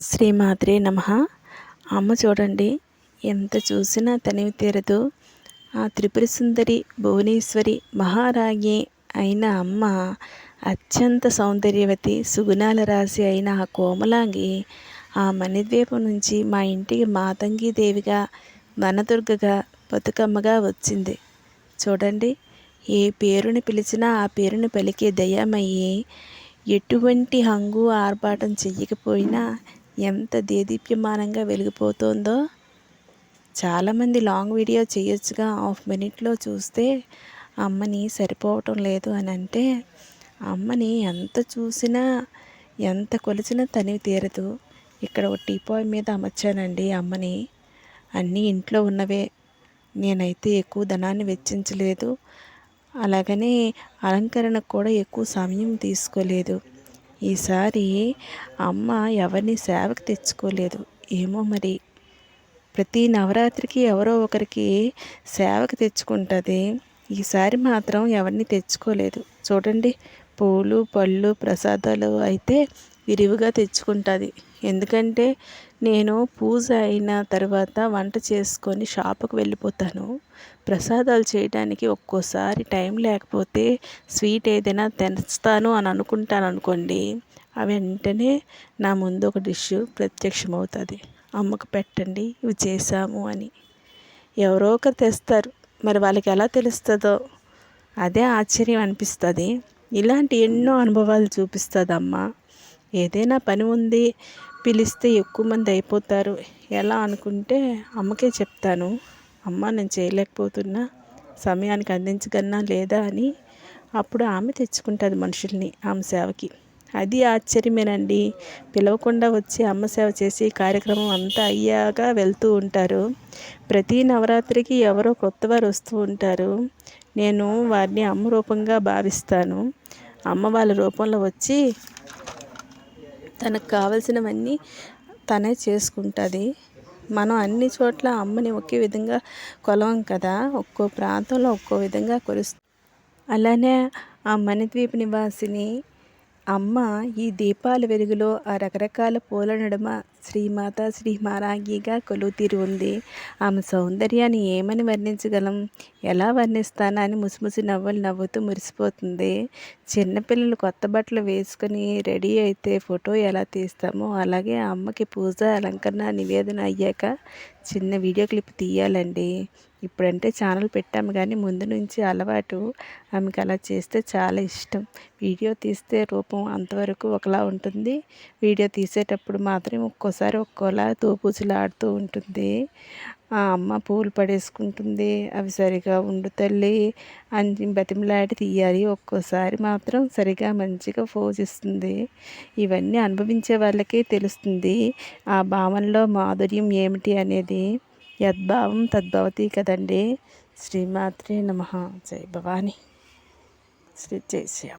శ్రీమాత్రే నమ. అమ్మ చూడండి ఎంత చూసినా తనివి తీరదు. ఆ త్రిపుర సుందరి భువనేశ్వరి మహారాగి అయిన అమ్మ అత్యంత సౌందర్యవతి సుగుణాల రాశి అయిన ఆ కోమలాంగి ఆ మణిద్వీపం నుంచి మా ఇంటికి మాతంగి దేవిగా వనదుర్గగా బతుకమ్మగా వచ్చింది. చూడండి ఏ పేరుని పిలిచినా ఆ పేరుని పలికే దయామయ్యి ఎటువంటి హంగు ఆర్భాటం చెయ్యకపోయినా ఎంత దేదీప్యమానంగా వెలిగిపోతుందో. చాలామంది లాంగ్ వీడియో చేయొచ్చుగా హాఫ్ మినిట్లో చూస్తే అమ్మని సరిపోవటం లేదు అని అంటే అమ్మని ఎంత చూసినా ఎంత కొలిచినా తనివి తీరదు. ఇక్కడ ఒక టీపాయ్ మీద అమర్చానండి అమ్మని. అన్నీ ఇంట్లో ఉన్నవే. నేనైతే ఎక్కువ ధనాన్ని వెచ్చించలేదు. అలాగనే అలంకరణకు కూడా ఎక్కువ సమయం తీసుకోలేదు. ఈసారి అమ్మ ఎవరిని సేవకు తెచ్చుకోలేదు. ఏమో మరి. ప్రతి నవరాత్రికి ఎవరో ఒకరికి సేవకు తెచ్చుకుంటుంది. ఈసారి మాత్రం ఎవరిని తెచ్చుకోలేదు. చూడండి పూలు పళ్ళు ప్రసాదాలు అయితే విరివిగా తెచ్చుకుంటుంది. ఎందుకంటే నేను పూజ అయిన తర్వాత వంట చేసుకొని షాపుకు వెళ్ళిపోతాను. ప్రసాదాలు చేయడానికి ఒక్కోసారి టైం లేకపోతే స్వీట్ ఏదైనా తెస్తాను అని అనుకుంటాను అనుకోండి అవి వెంటనే నా ముందు ఒక డిష్ ప్రత్యక్షమవుతుంది. అమ్మకు పెట్టండి ఇవి చేసాము అని. ఎవరో ఒకరు తెస్తారు. మరి వాళ్ళకి ఎలా తెలుస్తుందో అదే ఆశ్చర్యం అనిపిస్తుంది. ఇలాంటి ఎన్నో అనుభవాలు చూపిస్తుంది అమ్మ ఏదైనా పని ఉంది పిలిస్తే ఎక్కువ మంది అయిపోతారు. ఎలా అనుకుంటే అమ్మకే చెప్తాను. అమ్మ నేను చేయలేకపోతున్నా. సమయానికి అందించగలనా లేదా అని. అప్పుడు ఆమె తెచ్చుకుంటుంది మనుషుల్ని ఆమె సేవకి. అది ఆశ్చర్యమేనండి. పిలవకుండా వచ్చి అమ్మ సేవ చేసి కార్యక్రమం అంతా అయ్యాక వెళ్తూ ఉంటారు. ప్రతి నవరాత్రికి ఎవరో కొత్తవారు వస్తూ ఉంటారు. నేను వారిని అమ్మ రూపంగా భావిస్తాను. అమ్మ వాళ్ళ రూపంలో వచ్చి తనకు కావలసినవన్నీ తనే చేసుకుంటుంది. మనం అన్ని చోట్ల అమ్మని ఒకే విధంగా కొలవం కదా? ఒక్కో ప్రాంతంలో ఒక్కో విధంగా కొలుస్తాం. అలానే ఆ మణిద్వీప నివాసిని అమ్మ ఈ దీపాల వెలుగులో ఆ రకరకాల పూల నడుమ శ్రీమాత శ్రీ మారాగిగా కొలువుతీరి ఉంది ఆమె సౌందర్యాన్ని ఏమని వర్ణించగలం? ఎలా వర్ణిస్తానా అని ముసిముసి నవ్వులు నవ్వుతూ మురిసిపోతుంది. చిన్నపిల్లలు కొత్త బట్టలు వేసుకొని రెడీ అయితే ఫోటో ఎలా తీస్తామో అలాగే అమ్మకి పూజ అలంకరణ నివేదన అయ్యాక చిన్న వీడియో క్లిప్ తీయాలండి. ఇప్పుడంటే ఛానల్ పెట్టాము కానీ ముందు నుంచి అలవాటు. ఆమెకు అలా చేస్తే చాలా ఇష్టం. వీడియో తీస్తే రూపం అంతవరకు ఒకలా ఉంటుంది. వీడియో తీసేటప్పుడు మాత్రం ఒక్కోసారి ఒక్కోలా తోపూచులాడుతూ ఉంటుంది. ఆ అమ్మ పూలు పడేసుకుంటుంది. అవి సరిగా ఉండు తల్లి అని బతిమలాడి తీయాలి. ఒక్కోసారి మాత్రం సరిగా మంచిగా పోజిస్తుంది ఇవన్నీ అనుభవించే వాళ్ళకే తెలుస్తుంది. ఆ భావనలో మాధుర్యం ఏమిటి అనేది. యద్భావం తద్భవతి కదండి. శ్రీమాత్రే నమ. జై భవాని. శ్రీ జై శ్రీ